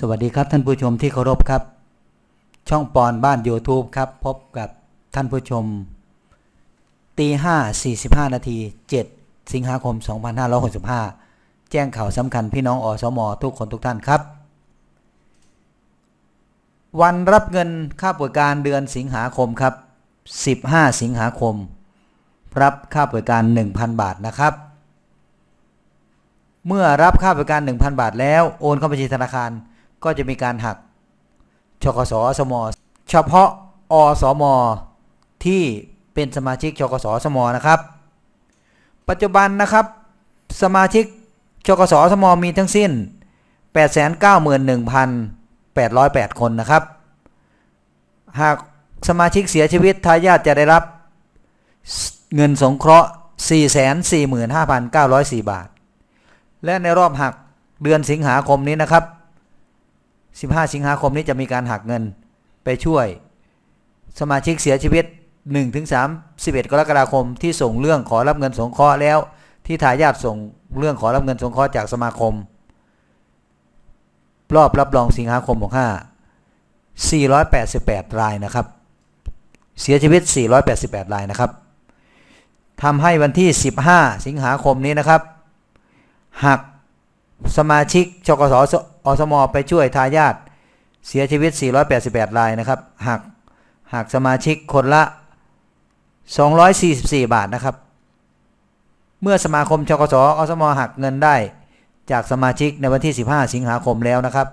สวัสดีครับท่านผู้ชมที่เคารพครับ ช่องปอนบ้าน YouTube ครับ พบกับท่านผู้ชมตีห้าสี่สิบห้านาทีเจ็ดสิงหาคม 2565 แจ้งข่าวสำคัญพี่น้องอสม ทุกคนทุกท่านครับ วันรับเงินค่าบริการเดือนสิงหาคมครับ 15 สิงหาคม รับค่าบริการ 1,000 บาทนะครับเมื่อรับค่าบริการ 1,000 บาทแล้วโอนเข้าบัญชีธนาคาร ก็จะมีการหักชกสอสมเฉพาะอสมที่เป็นสมาชิกชกสอสมนะครับ ปัจจุบันนะครับ สมาชิกชกสอสมมีทั้งสิ้น 891,808 คนนะครับ หากสมาชิกเสียชีวิตทายาทจะได้รับเงินสงเคราะห์ 445,904 บาท และในรอบหักเดือนสิงหาคมนี้นะครับ 15 สิงหาคมนี้จะมีการหักเงินไปช่วย สมาชิกเสียชีวิต1-3 11 กรกฎาคมที่ส่งเรื่องขอรับเงินสงเคราะห์แล้ว ที่ทายาทส่งเรื่องขอรับเงินสงเคราะห์จากสมาคม รอบรับรองสิงหาคม65 488 รายนะครับ เสียชีวิต 488 รายนะครับทำให้วันที่ 15 สิงหาคมนี้นะครับ หักสมาชิกชกส อสมไปช่วยทายาทเสียชีวิต 488 รายนะครับหักหักสมาชิกคนละ 244 บาทนะครับ เมื่อสมาคมชกสอสมหักเงินได้จากสมาชิกในวันที่ 15 สิงหาคมแล้วนะครับ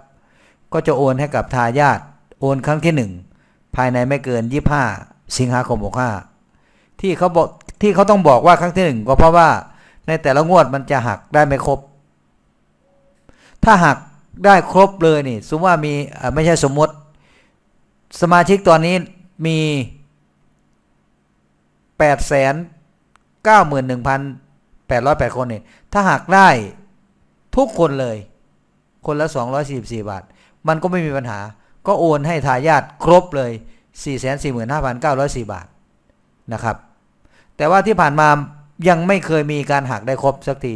ก็จะโอนให้กับทายาทโอนครั้งที่ 1 ภายในไม่เกิน 25 สิงหาคม 65 ที่เขาบอกที่เขาต้องบอกว่าครั้งที่ 1 ก็เพราะว่าในแต่ละงวดมันจะหักได้ไม่ครบ ถ้าหัก ได้ครบเลยนี่ สมมติว่ามีไม่ใช่สมมติ สมาชิกตอนนี้มี8 9 1 8 0 8 คนนี่ถ้าหักได้ทุกคนเลย คนละ 244 บาท มันก็ไม่มีปัญหา ก็โอนให้ทายาทครบเลย 445,904 บาทนะครับ แต่ว่าที่ผ่านมายังไม่เคยมีการหักได้ครบสักที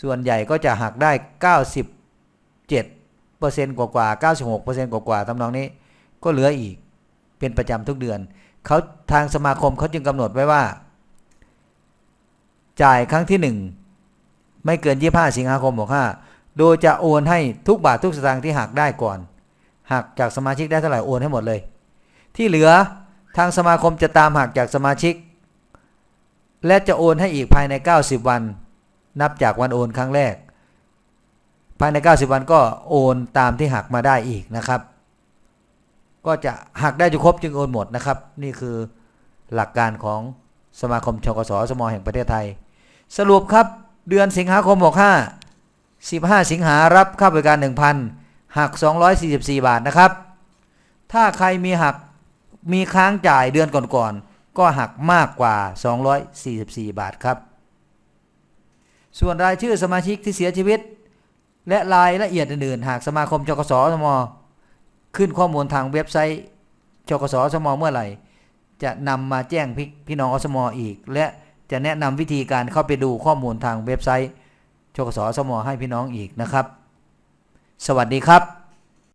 ส่วนใหญ่ก็จะหักได้ 7เปอร์เซ็นต์กว่าๆ96เปอร์เซ็นต์กว่าๆทำนองนี้ ก็เหลืออีกเป็นประจำทุกเดือนเขาทางสมาคมเขาจึงกำหนดไว้ว่า จ่ายครั้งที่ 1 ไม่เกิน 25 สิงหาคม65โดยจะโอนให้ทุกบาททุกสตางค์ที่หักได้ก่อนหักจากสมาชิกได้เท่าไหร่โอนให้หมดเลย ที่เหลือทางสมาคมจะตามหักจากสมาชิก และจะโอนให้อีกภายใน 90 วัน นับจากวันโอนครั้งแรกายใน 90 วันก็โอนตามที่หักมาได้อีกนะครับ ก็จะหักได้จนครบจึงโอนหมดนะครับ นี่คือหลักการของสมาคมชกสสมแห่งประเทศไทย สรุปครับเดือนสิงหาคม 65 15 สิงหารับค่าบริการ 1,000 หัก 244 บาทนะครับ ถ้าใครมีหักมีค้างจ่ายเดือนก่อนๆ ก็หักมากกว่า 244 บาทครับ ส่วนรายชื่อสมาชิกที่เสียชีวิต และรายละเอียดอื่นๆ หากสมาคมจกสสม ขึ้นข้อมูลทางเว็บไซต์จกสสมเมื่อไหร่ จะนำมาแจ้งพี่พี่น้องอสมอีก และจะแนะนำวิธีการเข้าไปดูข้อมูลทางเว็บไซต์จกสสมให้พี่น้องอีกนะครับ สวัสดีครับ